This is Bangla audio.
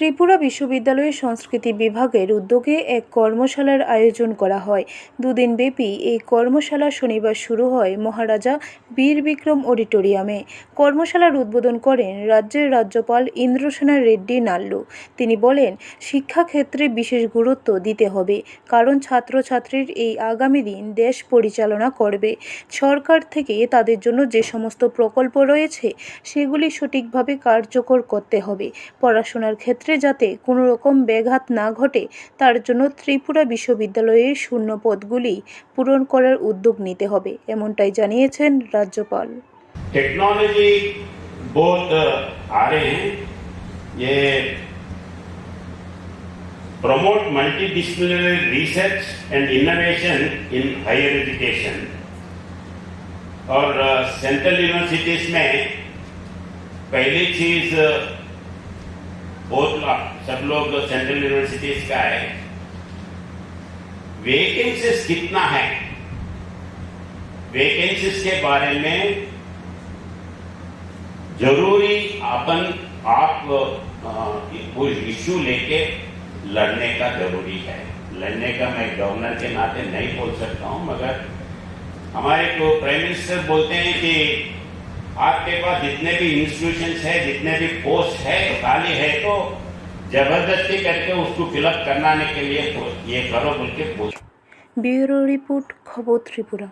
ত্রিপুরা বিশ্ববিদ্যালয়ের সংস্কৃতি বিভাগের উদ্যোগে এক কর্মশালার আয়োজন করা হয়। দুদিন ব্যাপী এই কর্মশালা শনিবার শুরু হয় মহারাজা বীর বিক্রম অডিটোরিয়ামে। কর্মশালার উদ্বোধন করেন রাজ্যের রাজ্যপাল ইন্দ্রসেনা রেড্ডি নাল্লু। তিনি বলেন, শিক্ষাক্ষেত্রে বিশেষ গুরুত্ব দিতে হবে, কারণ ছাত্রছাত্রীর এই আগামী দিন দেশ পরিচালনা করবে। সরকার থেকে তাদের জন্য যে সমস্ত প্রকল্প রয়েছে, সেগুলি সঠিকভাবে কার্যকর করতে হবে। পড়াশোনার ক্ষেত্রে যাতে কোনো রকম ব্যাঘাত না ঘটে তার জন্য ত্রিপুরা বিশ্ববিদ্যালয়ের শূন্য পদগুলি পূরণ করার উদ্যোগ নিতে হবে এমনটাই জানিয়েছেন রাজ্যপাল टेक्नोलॉजी बहुत आ रहे हैं ये promote multidisciplinary research and innovation in higher education और सेंट्रल यूनिवर्सिटीज में पहली चीज बहुत ला- सब लोग सेंट्रल यूनिवर्सिटीज का है वैकेंसीज कितना है? वैकेंसीज के बारे में ज़रूरी अपन आप इश्यू लेके लड़ने का ज़रूरी है। लड़ने का मैं गवर्नर के नाते नहीं बोल सकता हूँ, मगर हमारे को प्राइम मिनिस्टर बोलते हैं कि आपके पास जितने भी इंस्टीट्यूशन है, जितने भी पोस्ट है खाली है तो ज़बरदस्ती करके उसको फिलअप करने के लिए ये करो, बोल के पोस्ट ब्यूरो रिपोर्ट खबो त्रिपुरा।